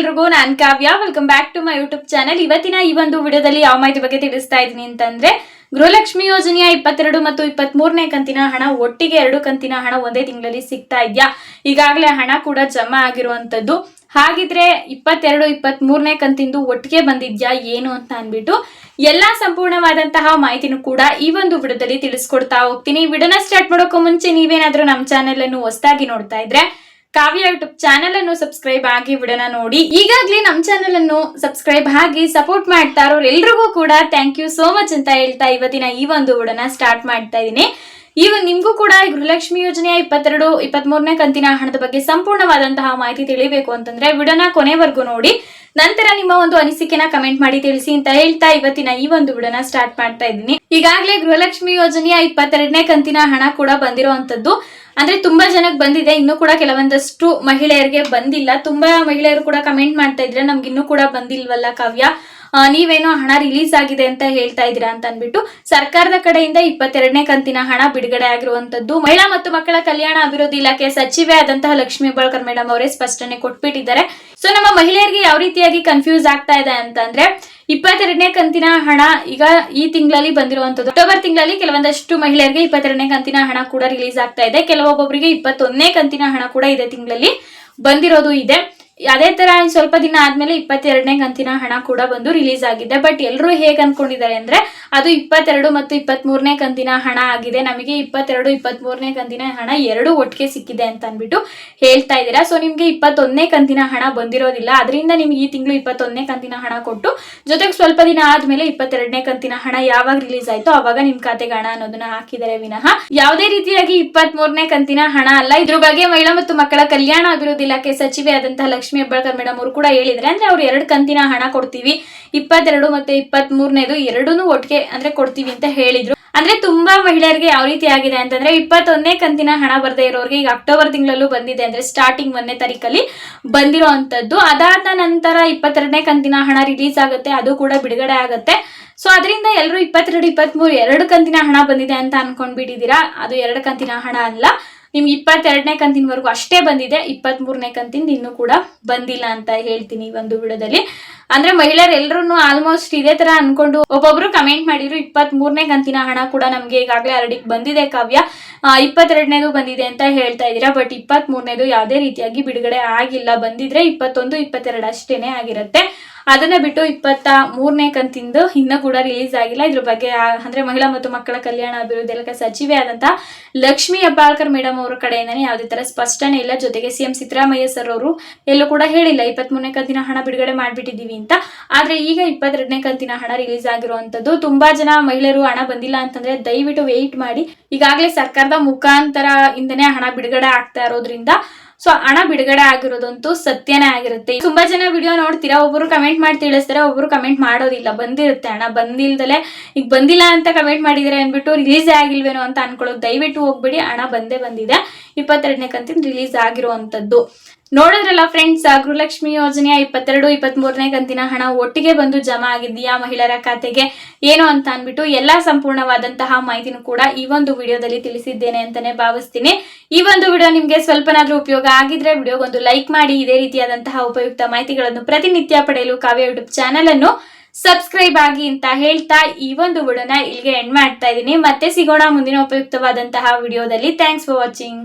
ಎಲ್ರಿಗೂ ನಾನ್ Kavya. Welcome back to my YouTube channel ಇವತ್ತಿನ ಈ ಒಂದು ವಿಡಿಯೋದಲ್ಲಿ ಯಾವ ಮಾಹಿತಿ ಬಗ್ಗೆ ತಿಳಿಸ್ತಾ ಇದ್ದೀನಿ ಅಂತಂದ್ರೆ, ಗೃಹಲಕ್ಷ್ಮಿ ಯೋಜನೆಯ ಇಪ್ಪತ್ತೆರಡು ಮತ್ತು ಇಪ್ಪತ್ತ್ ಮೂರನೇ ಕಂತಿನ ಹಣ ಒಟ್ಟಿಗೆ ಎರಡು ಕಂತಿನ ಹಣ ಒಂದೇ ತಿಂಗಳಲ್ಲಿ ಸಿಗ್ತಾ ಇದೆಯಾ? ಈಗಾಗಲೇ ಹಣ ಕೂಡ ಜಮಾ ಆಗಿರುವಂತದ್ದು. ಹಾಗಿದ್ರೆ ಇಪ್ಪತ್ತೆರಡು ಇಪ್ಪತ್ತ್ ಮೂರನೇ ಕಂತಿಂದು ಒಟ್ಟಿಗೆ ಬಂದಿದ್ಯಾ, ಏನು ಅಂತ ಅನ್ಬಿಟ್ಟು ಎಲ್ಲಾ ಸಂಪೂರ್ಣವಾದಂತಹ ಮಾಹಿತಿನೂ ಕೂಡ ಈ ಒಂದು ವಿಡಿಯೋದಲ್ಲಿ ತಿಳಿಸ್ಕೊಡ್ತಾ ಹೋಗ್ತೀನಿ. ವಿಡಿಯೋನ ಸ್ಟಾರ್ಟ್ ಮಾಡೋಕ್ಕೂ ಮುಂಚೆ ನೀವೇನಾದ್ರೂ ನಮ್ಮ ಚಾನೆಲ್ ಅನ್ನು ಹೊಸದಾಗಿ ನೋಡ್ತಾ ಇದ್ರೆ ಕಾವ್ಯ ಯೂಟ್ಯೂಬ್ ಚಾನೆಲ್ ಅನ್ನು ಸಬ್ಸ್ಕ್ರೈಬ್ ಆಗಿ ಬಿಡೋಣ ನೋಡಿ. ಈಗಾಗಲೇ ನಮ್ಮ ಚಾನೆಲ್ ಅನ್ನು ಸಬ್ಸ್ಕ್ರೈಬ್ ಆಗಿ ಸಪೋರ್ಟ್ ಮಾಡ್ತಾ ಇರೋರು ಎಲ್ರಿಗೂ ಕೂಡ ಥ್ಯಾಂಕ್ ಯು ಸೋ ಮಚ್ ಅಂತ ಹೇಳ್ತಾ ಇವತ್ತಿನ ಈ ಒಂದು ವಿಡಿಯೋನ ಸ್ಟಾರ್ಟ್ ಮಾಡ್ತಾ ಇದ್ದೀನಿ. ಈವನ್ ನಿಮಗೂ ಕೂಡ ಈ ಗೃಹಲಕ್ಷ್ಮಿ ಯೋಜನೆಯ ಇಪ್ಪತ್ತೆರಡು, ಇಪ್ಪತ್ಮೂರನೇ ಕಂತಿನ ಹಣದ ಬಗ್ಗೆ ಸಂಪೂರ್ಣವಾದಂತಹ ಮಾಹಿತಿ ತಿಳಿಬೇಕು ಅಂತಂದ್ರೆ ವಿಡನ ಕೊನೆವರೆಗೂ ನೋಡಿ. ನಂತರ ನಿಮ್ಮ ಒಂದು ಅನಿಸಿಕೆನ ಕಮೆಂಟ್ ಮಾಡಿ ತಿಳಿಸಿ ಅಂತ ಹೇಳ್ತಾ ಇವತ್ತಿನ ಈ ಒಂದು ವಿಡನ ಸ್ಟಾರ್ಟ್ ಮಾಡ್ತಾ ಇದ್ದೀನಿ. ಈಗಾಗಲೇ ಗೃಹಲಕ್ಷ್ಮಿ ಯೋಜನೆಯ ಇಪ್ಪತ್ತೆರಡನೇ ಕಂತಿನ ಹಣ ಕೂಡ ಬಂದಿರುವಂತದ್ದು ಅಂದ್ರೆ ತುಂಬಾ ಜನಕ್ಕೆ ಬಂದಿದೆ. ಇನ್ನು ಕೂಡ ಕೆಲವೊಂದಷ್ಟು ಮಹಿಳೆಯರಿಗೆ ಬಂದಿಲ್ಲ. ತುಂಬಾ ಮಹಿಳೆಯರು ಕೂಡ ಕಮೆಂಟ್ ಮಾಡ್ತಾ ಇದ್ರೆ ನಮ್ಗೆ ಇನ್ನೂ ಕೂಡ ಬಂದಿಲ್ವಲ್ಲ ಕಾವ್ಯ? ನೀವೇನೋ ಹಣ ರಿಲೀಸ್ ಆಗಿದೆ ಅಂತ ಹೇಳ್ತಾ ಇದ್ದೀರಾ ಅಂತ ಅನ್ಬಿಟ್ಟು ಸರ್ಕಾರದ ಕಡೆಯಿಂದ ಇಪ್ಪತ್ತೆರಡನೇ ಕಂತಿನ ಹಣ ಬಿಡುಗಡೆ ಆಗಿರುವಂತದ್ದು ಮಹಿಳಾ ಮತ್ತು ಮಕ್ಕಳ ಕಲ್ಯಾಣ ಅಭಿವೃದ್ಧಿ ಇಲಾಖೆ ಸಚಿವೆ ಆದಂತಹ ಲಕ್ಷ್ಮಿ ಹೆಬ್ಬಾಳ್ಕರ್ ಮೇಡಮ್ ಅವರೇ ಸ್ಪಷ್ಟನೆ ಕೊಟ್ಬಿಟ್ಟಿದ್ದಾರೆ. ಸೊ ನಮ್ಮ ಮಹಿಳೆಯರಿಗೆ ಯಾವ ರೀತಿಯಾಗಿ ಕನ್ಫ್ಯೂಸ್ ಆಗ್ತಾ ಇದೆ ಅಂತಂದ್ರೆ ಇಪ್ಪತ್ತೆರಡನೇ ಕಂತಿನ ಹಣ ಈಗ ಈ ತಿಂಗಳಲ್ಲಿ ಬಂದಿರುವಂತದ್ದು. ಅಕ್ಟೋಬರ್ ತಿಂಗಳಲ್ಲಿ ಕೆಲವೊಂದಷ್ಟು ಮಹಿಳೆಯರಿಗೆ ಇಪ್ಪತ್ತೆರಡನೇ ಕಂತಿನ ಹಣ ಕೂಡ ರಿಲೀಸ್ ಆಗ್ತಾ ಇದೆ. ಕೆಲವೊಬ್ಬೊಬ್ಬರಿಗೆ ಇಪ್ಪತ್ತೊಂದನೇ ಕಂತಿನ ಹಣ ಕೂಡ ಇದೆ ತಿಂಗಳಲ್ಲಿ ಬಂದಿರೋದು ಇದೆ. ಅದೇ ತರ ಸ್ವಲ್ಪ ದಿನ ಆದ್ಮೇಲೆ ಇಪ್ಪತ್ತೆರಡನೇ ಕಂತಿನ ಹಣ ಕೂಡ ಬಂದು ರಿಲೀಸ್ ಆಗಿದೆ. ಬಟ್ ಎಲ್ಲರೂ ಹೇಗೆ ಅನ್ಕೊಂಡಿದ್ದಾರೆ ಅಂದ್ರೆ ಅದು ಇಪ್ಪತ್ತೆರಡು ಮತ್ತು ಇಪ್ಪತ್ತ್ ಮೂರನೇ ಕಂತಿನ ಹಣ ಆಗಿದೆ. ನಮಗೆ ಇಪ್ಪತ್ತೆರಡು ಇಪ್ಪತ್ತ್ ಮೂರನೇ ಕಂತಿನ ಹಣ ಎರಡು ಒಟ್ಟಿಗೆ ಸಿಕ್ಕಿದೆ ಅಂತ ಅನ್ಬಿಟ್ಟು ಹೇಳ್ತಾ ಇದ್ದೀರಾ. ಸೊ ನಿಮ್ಗೆ ಇಪ್ಪತ್ತೊಂದನೇ ಕಂತಿನ ಹಣ ಬಂದಿರೋದಿಲ್ಲ. ಅದರಿಂದ ನಿಮ್ಗೆ ಈ ತಿಂಗಳು ಇಪ್ಪತ್ತೊಂದನೇ ಕಂತಿನ ಹಣ ಕೊಟ್ಟು ಜೊತೆಗೆ ಸ್ವಲ್ಪ ದಿನ ಆದ್ಮೇಲೆ ಇಪ್ಪತ್ತೆರಡನೇ ಕಂತಿನ ಹಣ ಯಾವಾಗ ರಿಲೀಸ್ ಆಯ್ತೋ ಅವಾಗ ನಿಮ್ ಖಾತೆಗೆ ಹಣ ಅನ್ನೋದನ್ನ ಹಾಕಿದ್ದಾರೆ ವಿನಃ. ಯಾವುದೇ ರೀತಿಯಾಗಿ ಇಪ್ಪತ್ತ್ ಮೂರನೇ ಕಂತಿನ ಹಣ ಅಲ್ಲ. ಇದ್ರ ಬಗ್ಗೆ ಮಹಿಳಾ ಮತ್ತು ಮಕ್ಕಳ ಕಲ್ಯಾಣ ಅಭಿವೃದ್ಧಿ ಇಲಾಖೆ ಸಚಿವೆ ಆದಂತಹ ಹೆಬ್ಬಾಳ್ಕರ್ ಮೇಡಮ್ ಅವರು ಕೂಡ ಹೇಳಿದ್ರೆ, ಅಂದ್ರೆ ಅವ್ರು ಎರಡು ಕಂತಿನ ಹಣ ಕೊಡ್ತೀವಿ. ಇಪ್ಪತ್ತೆರಡು ಮತ್ತೆ ಇಪ್ಪತ್ತ್ ಮೂರನೇದು ಎರಡೂನು ಒಟ್ಟಿಗೆ ಅಂದ್ರೆ ಕೊಡ್ತೀವಿ ಅಂತ ಹೇಳಿದ್ರು. ಅಂದ್ರೆ ತುಂಬಾ ಮಹಿಳೆಯರಿಗೆ ಯಾವ ರೀತಿ ಆಗಿದೆ ಅಂತಂದ್ರೆ, ಇಪ್ಪತ್ತೊಂದನೇ ಕಂತಿನ ಹಣ ಬರದೇ ಇರೋರಿಗೆ ಈಗ ಅಕ್ಟೋಬರ್ ತಿಂಗಳಲ್ಲೂ ಬಂದಿದೆ ಅಂದ್ರೆ ಸ್ಟಾರ್ಟಿಂಗ್ ಒಂದನೇ ತಾರೀಕಲ್ಲಿ ಬಂದಿರೋ ಅಂತದ್ದು ಅದಾದ ನಂತರ ಇಪ್ಪತ್ತೆರಡನೇ ಕಂತಿನ ಹಣ ರಿಲೀಸ್ ಆಗುತ್ತೆ, ಅದು ಕೂಡ ಬಿಡುಗಡೆ ಆಗುತ್ತೆ. ಸೊ ಅದರಿಂದ ಎಲ್ಲರೂ ಇಪ್ಪತ್ತೆರಡು, ಇಪ್ಪತ್ಮೂರು ಎರಡು ಕಂತಿನ ಹಣ ಬಂದಿದೆ ಅಂತ ಅನ್ಕೊಂಡ್ಬಿಟ್ಟಿದ್ದೀರಾ? ಅದು ಎರಡು ಕಂತಿನ ಹಣ ಅಲ್ಲ. ನಿಮ್ಗೆ ಇಪ್ಪತ್ತೆರಡನೇ ಕಂತಿನವರೆಗೂ ಅಷ್ಟೇ ಬಂದಿದೆ ಇಪ್ಪತ್ತ್ ಮೂರನೇ ಕಂತಿಂದ ಇನ್ನೂ ಕೂಡ ಬಂದಿಲ್ಲ ಅಂತ ಹೇಳ್ತೀನಿ ಈ ಒಂದು ವಿಡಿಯೋದಲ್ಲಿ. ಅಂದ್ರೆ ಮಹಿಳೆಯರ್ ಎಲ್ಲರೂ ಆಲ್ಮೋಸ್ಟ್ ಇದೇ ತರ ಅನ್ಕೊಂಡು ಒಬ್ಬೊಬ್ರು ಕಮೆಂಟ್ ಮಾಡಿದ್ರು ಇಪ್ಪತ್ತ್ ಮೂರನೇ ಕಂತಿನ ಹಣ ಕೂಡ ನಮ್ಗೆ ಈಗಾಗಲೇ ಆಲ್ರೆಡಿ ಬಂದಿದೆ ಕಾವ್ಯ. ಇಪ್ಪತ್ತೆರಡನೇದು ಬಂದಿದೆ ಅಂತ ಹೇಳ್ತಾ ಇದ್ದೀರಾ ಬಟ್ ಇಪ್ಪತ್ತ್ ಮೂರನೇದು ಯಾವುದೇ ರೀತಿಯಾಗಿ ಬಿಡುಗಡೆ ಆಗಿಲ್ಲ. ಬಂದಿದ್ರೆ ಇಪ್ಪತ್ತೊಂದು, ಇಪ್ಪತ್ತೆರಡು ಅಷ್ಟೇನೆ ಆಗಿರುತ್ತೆ. ಅದನ್ನ ಬಿಟ್ಟು ಇಪ್ಪತ್ತ ಮೂರನೇ ಕಂತಿಂದು ಇನ್ನೂ ಕೂಡ ರಿಲೀಸ್ ಆಗಿಲ್ಲ. ಇದ್ರ ಬಗ್ಗೆ ಅಂದ್ರೆ ಮಹಿಳಾ ಮತ್ತು ಮಕ್ಕಳ ಕಲ್ಯಾಣ ಅಭಿವೃದ್ಧಿ ಇಲಾಖೆ ಸಚಿವೆ ಆದಂತ ಲಕ್ಷ್ಮಿ ಹೆಬ್ಬಾಳ್ಕರ್ ಮೇಡಮ್ ಅವರ ಕಡೆಯಿಂದನೇ ಯಾವುದೇ ತರ ಸ್ಪಷ್ಟನೆ ಇಲ್ಲ. ಜೊತೆಗೆ ಸಿಎಂ ಸಿದ್ದರಾಮಯ್ಯ ಸರ್ ಅವರು ಎಲ್ಲೂ ಕೂಡ ಹೇಳಿಲ್ಲ ಇಪ್ಪತ್ತ್ ಮೂರನೇ ಕಂತಿನ ಹಣ ಬಿಡುಗಡೆ ಮಾಡ್ಬಿಟ್ಟಿದೀವಿ ಅಂತ. ಆದ್ರೆ ಈಗ ಇಪ್ಪತ್ತೆರಡನೇ ಕಂತಿನ ಹಣ ರಿಲೀಸ್ ಆಗಿರುವಂತದ್ದು ತುಂಬಾ ಜನ ಮಹಿಳೆಯರು ಹಣ ಬಂದಿಲ್ಲ ಅಂತಂದ್ರೆ ದಯವಿಟ್ಟು ವೆಯ್ಟ್ ಮಾಡಿ. ಈಗಾಗಲೇ ಸರ್ಕಾರದ ಮುಖಾಂತರ ಇಂದನೇ ಹಣ ಬಿಡುಗಡೆ ಆಗ್ತಾ ಇರೋದ್ರಿಂದ ಸೊ ಹಣ ಬಿಡುಗಡೆ ಆಗಿರೋದಂತೂ ಸತ್ಯನೇ ಆಗಿರುತ್ತೆ. ತುಂಬಾ ಜನ ವಿಡಿಯೋ ನೋಡ್ತೀರಾ ಒಬ್ಬರು ಕಮೆಂಟ್ ಮಾಡಿ ತಿಳಿಸ್ತಾರೆ ಒಬ್ಬರು ಕಮೆಂಟ್ ಮಾಡೋದಿಲ್ಲ. ಬಂದಿರುತ್ತೆ ಹಣ, ಬಂದಿಲ್ದಲೆ ಈಗ ಬಂದಿಲ್ಲ ಅಂತ ಕಮೆಂಟ್ ಮಾಡಿದರೆ ಅಂದ್ಬಿಟ್ಟು ರಿಲೀಸ್ ಆಗಿಲ್ವೇನೋ ಅಂತ ಅನ್ಕೊಳ್ಳೋದು. ದಯವಿಟ್ಟು ಹೋಗ್ಬಿಡಿ, ಹಣ ಬಂದೇ ಬಂದಿದೆ. ಇಪ್ಪತ್ತೆರಡನೇ ಕಂತಿನ ರಿಲೀಸ್ ಆಗಿರುವಂತದ್ದು. ನೋಡಿದ್ರಲ್ಲ ಫ್ರೆಂಡ್ಸ್ ಗೃಹಲಕ್ಷ್ಮಿ ಯೋಜನೆಯ ಇಪ್ಪತ್ತೆರಡು ಇಪ್ಪತ್ತ್ ಮೂರನೇ ಕಂತಿನ ಹಣ ಒಟ್ಟಿಗೆ ಬಂದು ಜಮಾ ಆಗಿದೆಯಾ ಮಹಿಳೆಯರ ಖಾತೆಗೆ? ಏನು ಅಂತ ಅನ್ಬಿಟ್ಟು ಎಲ್ಲಾ ಸಂಪೂರ್ಣವಾದಂತಹ ಮಾಹಿತಿನೂ ಕೂಡ ಈ ಒಂದು ವಿಡಿಯೋದಲ್ಲಿ ತಿಳಿಸಿದ್ದೇನೆ ಅಂತಾನೆ ಭಾವಿಸ್ತೀನಿ. ಈ ಒಂದು ವಿಡಿಯೋ ನಿಮ್ಗೆ ಸ್ವಲ್ಪನಾದ್ರೂ ಉಪಯೋಗ ಆಗಿದ್ರೆ ವಿಡಿಯೋಗೊಂದು ಲೈಕ್ ಮಾಡಿ, ಇದೇ ರೀತಿಯಾದಂತಹ ಉಪಯುಕ್ತ ಮಾಹಿತಿಗಳನ್ನು ಪ್ರತಿನಿತ್ಯ ಪಡೆಯಲು ಕಾವ್ಯ ಯೂಟ್ಯೂಬ್ ಚಾನೆಲ್ ಅನ್ನು ಸಬ್ಸ್ಕ್ರೈಬ್ ಆಗಿ ಅಂತ ಹೇಳ್ತಾ ಈ ಒಂದು ವಿಡಿಯೋನ ಇಲ್ಲಿಗೆ ಎಂಡ್ ಮಾಡ್ತಾ ಇದ್ದೀನಿ. ಮತ್ತೆ ಸಿಗೋಣ ಮುಂದಿನ ಉಪಯುಕ್ತವಾದಂತಹ ವಿಡಿಯೋದಲ್ಲಿ. Thanks for watching